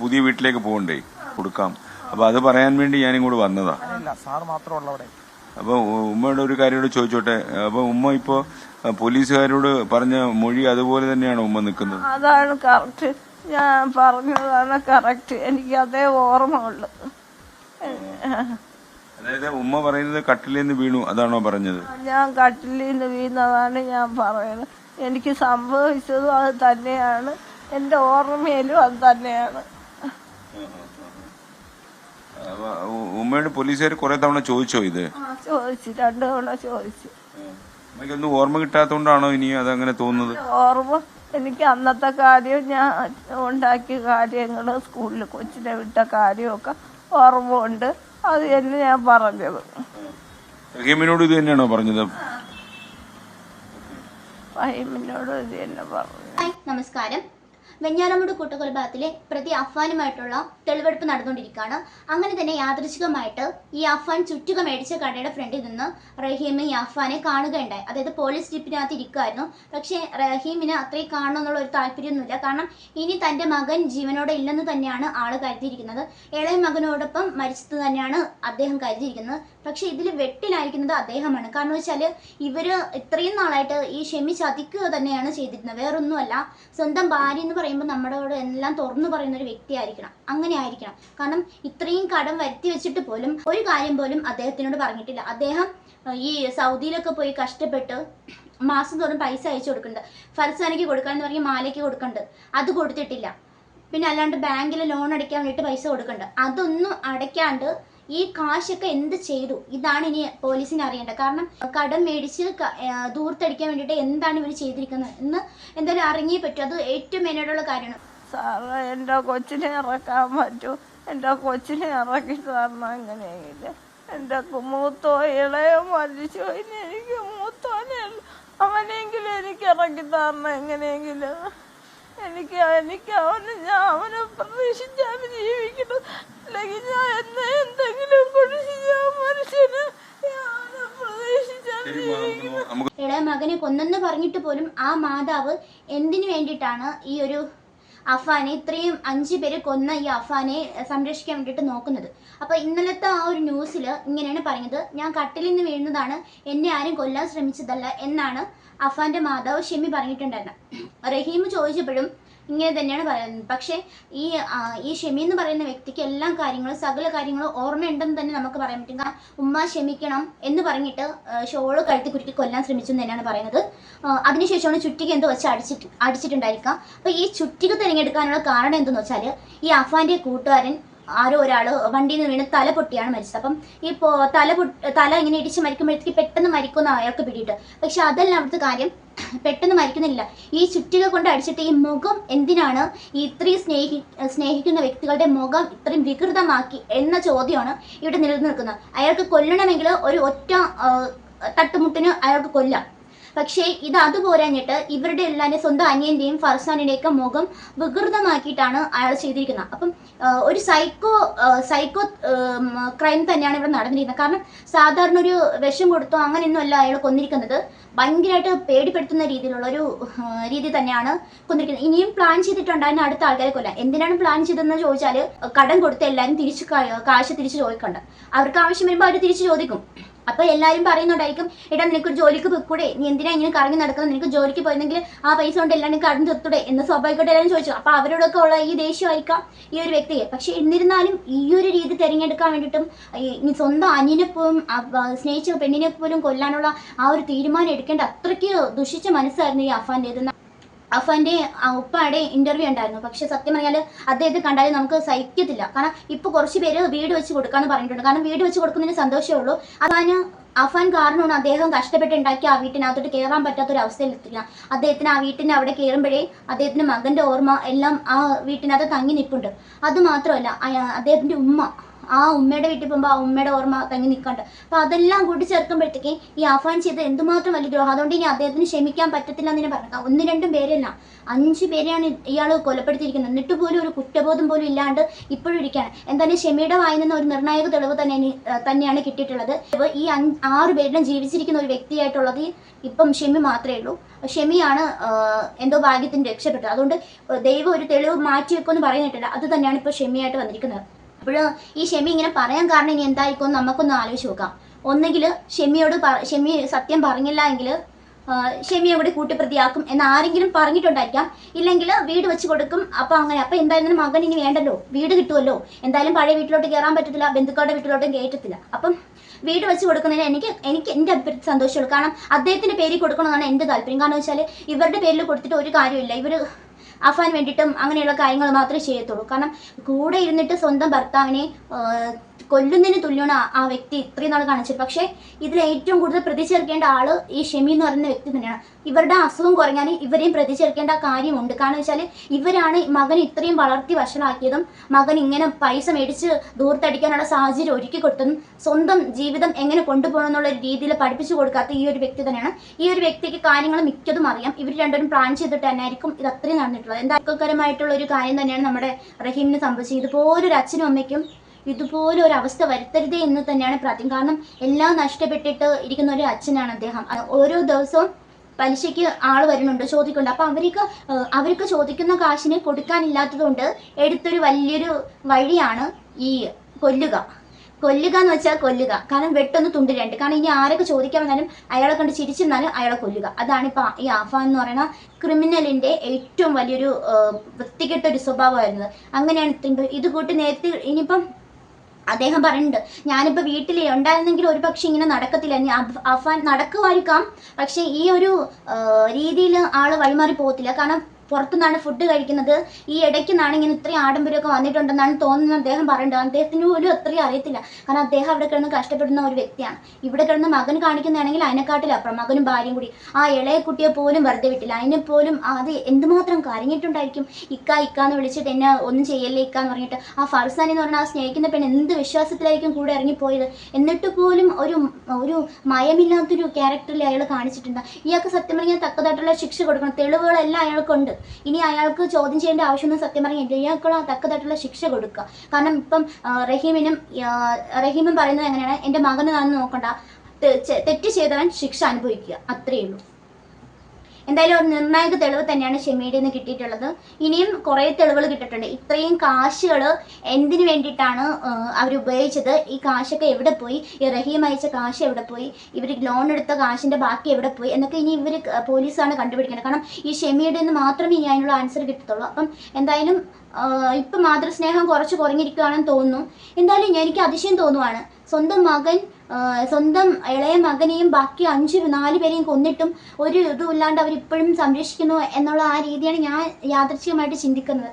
പുതിയ വീട്ടിലേക്ക് പോകണ്ടേ? കൊടുക്കാം. അപ്പൊ അത് പറയാൻ വേണ്ടി ഞാൻ ഇങ്ങോട്ട് വന്നതാ മാത്രമുള്ള അവിടെ അപ്പൊ ഉമ്മയുടെ ഒരു കാര്യം കൂടെ ചോദിച്ചോട്ടെ? അപ്പൊ ഉമ്മ ഇപ്പോ പോലീസുകാരോട് പറഞ്ഞ മൊഴി അതുപോലെ തന്നെയാണ് ഉമ്മ നിൽക്കുന്നത്? അതാണ് കറക്റ്റ് ഞാൻ പറഞ്ഞതാണ് കറക്റ്റ് എനിക്ക് അതേ ഓർമ്മ ഉള്ളു അതായത് ഉമ്മ പറയുന്നത് കട്ടിലിൽ നിന്ന് വീണു അതാണോ പറഞ്ഞത്? ഞാൻ കട്ടിലിൽ നിന്ന് വീണതാണ് ഞാൻ പറയുന്നത്. എനിക്ക് സംഭവിച്ചതും അത് തന്നെയാണ്. എന്റെ ഓർമ്മയിലും അത് തന്നെയാണ്. ഉമ്മയോട് പോലീസുകാർ കുറെ തവണ ചോദിച്ചോ ഇത്? ചോദിച്ചു. രണ്ടു തവണ ചോദിച്ചു. ഉമ്മയ്ക്കൊന്നും ഓർമ്മ കിട്ടാത്തോണ്ടാണോ ഇനി അതങ്ങനെ തോന്നുന്നത്? ഓർമ്മ. എനിക്ക് അന്നത്തെ കാര്യം ഞാൻ ഉണ്ടാക്കിയ കാര്യങ്ങൾ സ്കൂളിൽ കൊച്ചിനെ വിട്ട കാര്യമൊക്കെ ഓർമ്മ ഉണ്ട് അത് തന്നെ ഞാൻ പറഞ്ഞത്. റഹീമിനോട് ഇത് തന്നെയാണോ പറഞ്ഞത്? റഹീമിനോട് ഇത് തന്നെ പറഞ്ഞു നമസ്കാരം. വെഞ്ഞാറമൂട് കൂട്ടക്കൊലപാതകത്തിലെ പ്രതി അഫ്വാനുമായിട്ടുള്ള തെളിവെടുപ്പ് നടന്നുകൊണ്ടിരിക്കുകയാണ്. അങ്ങനെ തന്നെ യാദൃശികമായിട്ട് ഈ അഫ്വാൻ ചുറ്റുക മേടിച്ച കടയുടെ ഫ്രണ്ടിൽ നിന്ന് റഹീം ഈ അഫ്വാനെ കാണുകയുണ്ടായി. അതായത് പോലീസ് ജീപ്പിനകത്ത് ഇരിക്കുമായിരുന്നു പക്ഷേ റഹീമിന് അത്രയും കാണണം എന്നുള്ള ഒരു താല്പര്യമൊന്നുമില്ല. കാരണം ഇനി തന്റെ മകൻ ജീവനോടെ ഇല്ലെന്ന് തന്നെയാണ് ആൾ കരുതിയിരിക്കുന്നത്. ഇളയ മകനോടൊപ്പം മരിച്ചത് തന്നെയാണ് അദ്ദേഹം കരുതിയിരിക്കുന്നത്. പക്ഷേ ഇതിൽ വെട്ടിലായിരിക്കുന്നത് അദ്ദേഹമാണ്. കാരണം വെച്ചാൽ ഇവർ ഇത്രയും നാളായിട്ട് ഈ ഷെമി ചതിക്കുക തന്നെയാണ് ചെയ്തിരുന്നത്. വേറൊന്നുമല്ല. സ്വന്തം ഭാര്യ എന്ന് പറയുമ്പോൾ നമ്മളോട് എല്ലാം തുറന്നു പറയുന്ന ഒരു വ്യക്തി ആയിരിക്കണം അങ്ങനെ ആയിരിക്കണം. കാരണം ഇത്രയും കടം വരുത്തി വെച്ചിട്ട് പോലും ഒരു കാര്യം പോലും അദ്ദേഹത്തിനോട് പറഞ്ഞിട്ടില്ല. അദ്ദേഹം ഈ സൗദിയിലൊക്കെ പോയി കഷ്ടപ്പെട്ട് മാസം തോറും പൈസ അയച്ചു കൊടുക്കുന്നുണ്ട്. ഫർസാനയ്ക്ക് കൊടുക്കാന്ന് പറഞ്ഞ് മാലയ്ക്ക് കൊടുക്കുന്നുണ്ട്. അത് കൊടുത്തിട്ടില്ല. പിന്നെ അല്ലാണ്ട് ബാങ്കിൽ ലോൺ അടയ്ക്കാൻ വേണ്ടിയിട്ട് പൈസ കൊടുക്കുന്നുണ്ട്. അതൊന്നും അടയ്ക്കാണ്ട് ഈ കാശൊക്കെ എന്ത് ചെയ്തു? ഇതാണ് ഇനി പോലീസിന് അറിയേണ്ടത്. കാരണം കടം മേടിച്ച് ദൂർത്തടിക്കാൻ വേണ്ടിയിട്ട് എന്താണ് ഇവർ ചെയ്തിരിക്കുന്നത്? എന്ന് എന്തായാലും അറിഞ്ഞേ പറ്റൂ. അത് ഏറ്റവും മെയിനായിട്ടുള്ള കാര്യമാണ്. സാറ് എന്റെ കൊച്ചിനെ ഇറക്കാൻ പറ്റൂ. എന്റെ കൊച്ചിനെ ഇറക്കി തരണം. എങ്ങനെയെങ്കിലും എന്റെ മൂത്തോ ഇളയോ മരിച്ചു. എനിക്ക് മൂത്തോനെ അവനെങ്കിലും എനിക്ക് ഇറക്കി തരണം. എങ്ങനെയെങ്കിലും. എനിക്ക് എനിക്ക് അവന് ഞാൻ അവനെ പ്രതീക്ഷിച്ച് അവൻ ജീവിക്കണം അല്ലെങ്കിൽ ഞാൻ എന്നെ എന്തെങ്കിലും കുറിച്ച് ഞാൻ മനുഷ്യന്. ഇളയ മകനെ കൊന്നെന്ന് പറഞ്ഞിട്ട് പോലും ആ മാതാവ് എന്തിനു വേണ്ടിയിട്ടാണ് ഈ ഒരു അഫാനെ ഇത്രയും അഞ്ചു പേര് കൊന്ന ഈ അഫാനെ സംരക്ഷിക്കാൻ വേണ്ടിയിട്ട് നോക്കുന്നത്. അപ്പൊ ഇന്നലത്തെ ആ ഒരു ന്യൂസിൽ ഇങ്ങനെയാണ് പറയുന്നത്. ഞാൻ കട്ടിലിൽ നിന്ന് വീഴുന്നതാണ് എന്നെ ആരും കൊല്ലാൻ ശ്രമിച്ചതല്ല എന്നാണ് അഫാന്റെ മാതാവ് ഷെമി പറഞ്ഞിട്ടുണ്ടായിരുന്നത്. റഹീം ചോദിച്ചപ്പോഴും ഇങ്ങനെ തന്നെയാണ് പറയുന്നത്. പക്ഷേ ഈ ഈ ഷെമി എന്ന് പറയുന്ന വ്യക്തിക്ക് എല്ലാ കാര്യങ്ങളും സകല കാര്യങ്ങളും ഓർമ്മയുണ്ടെന്ന് തന്നെ നമുക്ക് പറയാൻ പറ്റും. കാരണം ഉമ്മ ക്ഷമിക്കണം എന്ന് പറഞ്ഞിട്ട് ഷോൾ കഴുത്തി കുരുക്കി കൊല്ലാൻ ശ്രമിച്ചു എന്ന് തന്നെയാണ് പറയുന്നത്. അതിനുശേഷമാണ് ചുറ്റിക എന്തോ വെച്ച് അടിച്ചിട്ട് അടിച്ചിട്ടുണ്ടായിരിക്കാം അപ്പൊ ഈ ചുറ്റിക തിരഞ്ഞെടുക്കാനുള്ള കാരണം എന്തെന്ന് വെച്ചാൽ ഈ അഫാന്റെ കൂട്ടുകാരൻ ആരോ ഒരാൾ വണ്ടിയിൽ നിന്ന് വീണ് തല പൊട്ടിയാണ് മരിച്ചത്. അപ്പം ഈ തല പൊ തല ഇങ്ങനെ ഇടിച്ച് മരിക്കുമ്പോഴത്തേക്ക് പെട്ടെന്ന് മരിക്കുന്ന അയാൾക്ക് പിടിയിട്ട് പക്ഷെ അതെല്ലാം അവിടുത്തെ കാര്യം. പെട്ടെന്ന് മരിക്കുന്നില്ല. ഈ ചുറ്റിക കൊണ്ട് അടിച്ചിട്ട് ഈ മുഖം എന്തിനാണ് ഈ ഇത്രയും സ്നേഹി സ്നേഹിക്കുന്ന വ്യക്തികളുടെ മുഖം ഇത്രയും വികൃതമാക്കി എന്ന ചോദ്യമാണ് ഇവിടെ നിലനിൽക്കുന്നത്. അയാൾക്ക് കൊല്ലണമെങ്കിൽ ഒരു ഒറ്റ തട്ടുമുട്ടിന് അയാൾക്ക് കൊല്ലാം. പക്ഷേ ഇത് അതുപോരാഞ്ഞിട്ട് ഇവരുടെ എല്ലാവരും സ്വന്തം അനിയന്റെയും ഫർസാനിന്റെയൊക്കെ മുഖം വികൃതമാക്കിയിട്ടാണ് അയാൾ ചെയ്തിരിക്കുന്നത്. അപ്പം ഒരു സൈക്കോ സൈക്കോ ക്രൈം തന്നെയാണ് ഇവിടെ നടന്നിരിക്കുന്നത്. കാരണം സാധാരണ ഒരു വിഷം കൊടുത്തോ അങ്ങനെയൊന്നും അല്ല അയാൾ കൊന്നിരിക്കുന്നത്. ഭയങ്കരമായിട്ട് പേടിപ്പെടുത്തുന്ന രീതിയിലുള്ള ഒരു രീതി തന്നെയാണ് കൊന്നിരിക്കുന്നത്. ഇനിയും പ്ലാൻ ചെയ്തിട്ടുണ്ടായിരുന്ന അടുത്ത ആൾക്കാരെ കൊല്ലാം എന്തിനാണ് പ്ലാൻ ചെയ്തതെന്ന് ചോദിച്ചാൽ കടം കൊടുത്ത് എല്ലാവരും തിരിച്ച് കാശ് തിരിച്ച് ചോദിക്കണ്ട. അവർക്ക് ആവശ്യം വരുമ്പോൾ അവർ തിരിച്ച് ചോദിക്കും. അപ്പൊ എല്ലാവരും പറയുന്നുണ്ടായിരിക്കും എടാ നിനക്ക് ഒരു ജോലിക്ക് പോയിക്കൂടെ? നീ എന്തിനാ ഇങ്ങനെ കറങ്ങി നടക്കുന്നത്? നിനക്ക് ജോലിക്ക് പോയിരുന്നെങ്കിൽ ആ പൈസ കൊണ്ട് എല്ലാം നീ കടം തൊത്തൂടെ എന്ന് സ്വാഭാവികമായിട്ട് എല്ലാവരും ചോദിച്ചു. അപ്പൊ അവരോടൊക്കെ ഉള്ള ഈ ദേഷ്യമായിരിക്കാം ഈ ഒരു വ്യക്തിയെ. പക്ഷെ എന്നിരുന്നാലും ഈ ഒരു രീതി തിരഞ്ഞെടുക്കാൻ വേണ്ടിയിട്ടും ഈ സ്വന്തം അനിയനെ പോലും സ്നേഹിച്ച പെണ്ണിനെ പോലും കൊല്ലാനുള്ള ആ ഒരു തീരുമാനം എടുക്കേണ്ട അത്രയ്ക്ക് ദുഷിച്ച മനസ്സായിരുന്നു ഈ അഫാന്റെത് അഫാന്റെ ഉപ്പാടെ ഇന്റർവ്യൂ ഉണ്ടായിരുന്നു. പക്ഷെ സത്യം പറഞ്ഞാൽ അദ്ദേഹത്തെ കണ്ടാൽ നമുക്ക് സഹിക്കത്തില്ല. കാരണം ഇപ്പോൾ കുറച്ച് പേര് വീട് വെച്ച് കൊടുക്കാന്ന് പറഞ്ഞിട്ടുണ്ട്. കാരണം വീട് വെച്ച് കൊടുക്കുന്നതിന് സന്തോഷമേ ഉള്ളൂ. അതാണ് അഫാൻ കാരണമാണ് അദ്ദേഹം കഷ്ടപ്പെട്ട് ഉണ്ടാക്കി ആ വീട്ടിനകത്തോട്ട് കയറാൻ പറ്റാത്ത ഒരു അവസ്ഥയിൽ എത്തില്ല അദ്ദേഹത്തിന് ആ വീട്ടിന്റെ അവിടെ കയറുമ്പോഴേ അദ്ദേഹത്തിന്റെ മകന്റെ ഓർമ്മ എല്ലാം ആ വീട്ടിനകത്ത് തങ്ങി നിൽപ്പുണ്ട്. അതുമാത്രമല്ല മാത്രമല്ല അദ്ദേഹത്തിന്റെ ഉമ്മ ആ ഉമ്മയുടെ വീട്ടിൽ പോകുമ്പോൾ ആ ഉമ്മയുടെ ഓർമ്മ തങ്ങി നിൽക്കണ്ട അപ്പൊ അതെല്ലാം കൂട്ടി ചേർക്കുമ്പോഴത്തേക്ക് ഈ ആഫാൻ ചെയ്ത് എന്തുമാത്രം വലിയ ദ്രോഹം? അതുകൊണ്ട് ഇനി അദ്ദേഹത്തിന് ക്ഷമിക്കാൻ പറ്റത്തില്ല എന്ന് പറഞ്ഞു. ഒന്ന് രണ്ടും പേരല്ല. അഞ്ച് പേരെയാണ് ഇയാൾ കൊലപ്പെടുത്തിയിരിക്കുന്നത്. എന്നിട്ട് പോലും ഒരു കുറ്റബോധം പോലും ഇല്ലാണ്ട് ഇപ്പോഴും ഇരിക്കുകയാണ്. എന്തായാലും ഷെമിയുടെ വായിൽ നിന്ന് ഒരു നിർണായക തെളിവ് തന്നെ തന്നെയാണ് കിട്ടിയിട്ടുള്ളത്. അപ്പോൾ ഈ ആറ് പേരിലും ജീവിച്ചിരിക്കുന്ന ഒരു വ്യക്തിയായിട്ടുള്ളത് ഇപ്പം ക്ഷമി മാത്രമേ ഉള്ളൂ. ഷെമിയാണ് എന്തോ ഭാഗ്യത്തിന് രക്ഷപ്പെട്ടത്. അതുകൊണ്ട് ദൈവം ഒരു തെളിവ് മാറ്റി വെക്കുമെന്ന് പറയുന്നിട്ടില്ല. അത് തന്നെയാണ് ഇപ്പോൾ ഷെമിയായിട്ട് വന്നിരിക്കുന്നത്. അപ്പോൾ ഈ ഷെമി ഇങ്ങനെ പറയാൻ കാരണം ഇനി എന്തായിരിക്കും നമുക്കൊന്ന് ആലോചിച്ച് നോക്കാം. ഒന്നെങ്കിൽ ഷെമിയോട് ഷെമി സത്യം പറഞ്ഞില്ല എങ്കിൽ ഷെമിയെ കൂടി കൂട്ടിപ്രതിയാക്കും എന്ന് ആരെങ്കിലും പറഞ്ഞിട്ടുണ്ടായിരിക്കാം. ഇല്ലെങ്കിൽ വീട് വെച്ച് കൊടുക്കും അപ്പൊ അങ്ങനെ. അപ്പൊ എന്തായാലും മകൻ ഇനി വേണ്ടല്ലോ? വീട് കിട്ടുമല്ലോ എന്തായാലും പഴയ വീട്ടിലോട്ട് കയറാൻ പറ്റത്തില്ല ബന്ധുക്കളുടെ വീട്ടിലോട്ടും കയറ്റത്തില്ല. അപ്പം വീട് വെച്ച് കൊടുക്കുന്നതിന് എനിക്ക് എനിക്ക് എന്റെ അഭിപ്രായത്തിൽ സന്തോഷമുള്ളൂ. കാരണം അദ്ദേഹത്തിന്റെ പേരിൽ കൊടുക്കണമെന്നാണ് എന്റെ താല്പര്യം. കാരണം വെച്ചാൽ ഇവരുടെ പേരിൽ കൊടുത്തിട്ട് ഒരു കാര്യമില്ല ഇവർ അഫാൻ വേണ്ടിയിട്ടും അങ്ങനെയുള്ള കാര്യങ്ങൾ മാത്രമേ ചെയ്യത്തുള്ളൂ. കാരണം കൂടെ ഇരുന്നിട്ട് സ്വന്തം ഭർത്താവിനെ കൊല്ലുന്നതിന് തുല്യമാണ് ആ- ആ വ്യക്തി ഇത്രയും നാൾ കാണിച്ചത്. പക്ഷേ ഇതിൽ ഏറ്റവും കൂടുതൽ പ്രതിചേർക്കേണ്ട ആൾ ഈ ഷെമി എന്ന് പറയുന്ന വ്യക്തി തന്നെയാണ്. ഇവരുടെ അസുഖം കുറഞ്ഞാൽ ഇവരെയും പ്രതിചേർക്കേണ്ട കാര്യമുണ്ട്. കാരണം വെച്ചാൽ ഇവരാണ് മകൻ ഇത്രയും വളർത്തി വഷളാക്കിയതും മകൻ ഇങ്ങനെ പൈസ മേടിച്ച് ദൂർത്തടിക്കാനുള്ള സാഹചര്യം ഒരുക്കി കൊടുത്തതും സ്വന്തം ജീവിതം എങ്ങനെ കൊണ്ടുപോകണം എന്നുള്ള രീതിയിൽ പഠിപ്പിച്ചു കൊടുക്കാത്ത ഈ ഒരു വ്യക്തി തന്നെയാണ്. ഈ ഒരു വ്യക്തിക്ക് കാര്യങ്ങൾ മിക്കതും അറിയാം. ഇവർ രണ്ടുപേരും പ്ലാൻ ചെയ്തിട്ട് തന്നെയായിരിക്കും ഇത് അത്രയും നടന്നിട്ടുള്ളത്. എന്താ ദുഃഖകരമായിട്ടുള്ള ഒരു കാര്യം തന്നെയാണ് നമ്മുടെ റഹീമിന് സംഭവിച്ചത്. ഇതുപോലൊരു അച്ഛനും അമ്മയ്ക്കും ഇതുപോലെ ഒരു അവസ്ഥ വരുത്തരുതേ എന്ന് തന്നെയാണ് പ്രാർത്ഥന കാരണം എല്ലാം നഷ്ടപ്പെട്ടിട്ട് ഇരിക്കുന്ന ഒരു അച്ഛനാണ് അദ്ദേഹം. ഓരോ ദിവസവും പലിശയ്ക്ക് ആൾ വരുന്നുണ്ട് ചോദിക്കുന്നുണ്ട്. അപ്പം അവർക്ക് അവർക്ക് ചോദിക്കുന്ന കാശിന് കൊടുക്കാനില്ലാത്തതുകൊണ്ട് എടുത്തൊരു വലിയൊരു വഴിയാണ് ഈ കൊല്ലുക. കൊല്ലുക എന്ന് വെച്ചാൽ കൊല്ലുക. കാരണം വെട്ടൊന്ന് തുണ്ടിരണ്ട് കാരണം ഇനി ആരൊക്കെ ചോദിക്കാൻ വന്നാലും അയാളെ കണ്ട് ചിരിച്ചിരുന്നാലും അയാളെ കൊല്ലുക. അതാണ് ഇപ്പൊ ഈ ആഫാൻ എന്ന് പറയുന്ന ക്രിമിനലിന്റെ ഏറ്റവും വലിയൊരു വൃത്തികെട്ട ഒരു സ്വഭാവമായിരുന്നത്. അങ്ങനെയാണ് ഇത്രയും ഇത് കൂട്ടി നേരത്തെ ഇനിയിപ്പം അദ്ദേഹം പറയുന്നുണ്ട് ഞാനിപ്പോൾ വീട്ടിൽ ഉണ്ടായിരുന്നെങ്കിൽ ഒരു പക്ഷെ ഇങ്ങനെ നടക്കത്തില്ല. അഫാൻ നടക്കുമായിരിക്കാം. പക്ഷേ ഈ ഒരു രീതിയിൽ ആൾ വഴിമാറി പോകത്തില്ല. കാരണം പുറത്തുനിന്നാണ് ഫുഡ് കഴിക്കുന്നത്. ഈ ഇടയ്ക്ക് നിന്നാണ് ഇങ്ങനെ ഇത്രയും ആഡംബരമൊക്കെ വന്നിട്ടുണ്ടെന്നാണ് തോന്നുന്നത് അദ്ദേഹം പറയുന്നത് അദ്ദേഹത്തിന് പോലും അത്രയും അറിയത്തില്ല. കാരണം അദ്ദേഹം അവിടെ കിടന്ന് കഷ്ടപ്പെടുന്ന ഒരു വ്യക്തിയാണ്. ഇവിടെ കിടന്ന് മകൻ കാണിക്കുന്നതാണെങ്കിൽ അതിനെക്കാട്ടിലപ്പുറം മകനും ഭാര്യയും കൂടി. ആ ഇളയ കുട്ടിയെ പോലും വെറുതെ വിട്ടില്ല. അതിനെ പോലും അത് എന്തുമാത്രം കരഞ്ഞിട്ടുണ്ടായിരിക്കും? ഇക്ക ഇക്ക എന്ന് വിളിച്ചിട്ട് എന്നെ ഒന്നും ചെയ്യല്ലേ ഇക്ക എന്ന് പറഞ്ഞിട്ട് ആ ഫർസാൻ എന്ന് പറഞ്ഞാൽ ആ സ്നേഹിക്കുന്ന പെണ്ണ് എന്ത് വിശ്വാസത്തിലായിരിക്കും കൂടെ ഇറങ്ങിപ്പോയത്? എന്നിട്ട് പോലും ഒരു ഒരു മയമില്ലാത്തൊരു ക്യാരക്ടറിൽ അയാൾ കാണിച്ചിട്ടുണ്ട്. ഇയാൾക്ക് സത്യം പറഞ്ഞാൽ തക്കതായിട്ടുള്ള ശിക്ഷ കൊടുക്കണം. തെളിവുകളെല്ലാം അയാൾക്കുണ്ട്. ഇനി അയാൾക്ക് ചോദ്യം ചെയ്യേണ്ട ആവശ്യമൊന്നും സത്യം പറഞ്ഞില്ല ഇയാൾക്കുള്ള തക്കതായിട്ടുള്ള ശിക്ഷ കൊടുക്കുക. കാരണം ഇപ്പം റഹീമിനും റഹീമും പറയുന്നത് എങ്ങനെയാണ്? എന്റെ മകന് നടന്ന് നോക്കണ്ട. തെറ്റ് ചെയ്തവൻ ശിക്ഷ അനുഭവിക്കുക. അത്രയേ ഉള്ളൂ. എന്തായാലും ഒരു നിർണായക തെളിവ് തന്നെയാണ് ഷെമിയുടെ നിന്ന് കിട്ടിയിട്ടുള്ളത്. ഇനിയും കുറേ തെളിവുകൾ കിട്ടിയിട്ടുണ്ട്. ഇത്രയും കാശുകൾ എന്തിനു വേണ്ടിയിട്ടാണ് അവർ ഉപയോഗിച്ചത്? ഈ കാശൊക്കെ എവിടെ പോയി? ഈ റഹീം അയച്ച കാശ് എവിടെ പോയി? ഇവർ ലോൺ എടുത്ത കാശിന്റെ ബാക്കി എവിടെ പോയി? എന്നൊക്കെ ഇനി ഇവർ പോലീസാണ് കണ്ടുപിടിക്കേണ്ടത്. കാരണം ഈ ഷെമിയുടെ നിന്ന് മാത്രമേ ഇനി അതിനുള്ള ആൻസർ കിട്ടത്തുള്ളൂ. അപ്പം എന്തായാലും ഇപ്പം സ്നേഹം കുറച്ച് കുറഞ്ഞിരിക്കുകയാണെന്ന് തോന്നുന്നു. എന്തായാലും എനിക്ക് അതിശയം തോന്നുവാണ്. സ്വന്തം മകൻ സ്വന്തം ഇളയ മകനെയും ബാക്കി അഞ്ച് നാല് പേരെയും കൊന്നിട്ടും ഒരു ഇതുമില്ലാണ്ട് അവരിപ്പോഴും സംരക്ഷിക്കുന്നു എന്നുള്ള ആ രീതിയാണ് ഞാൻ യാദർച്ഛികമായിട്ട് ചിന്തിക്കുന്നത്.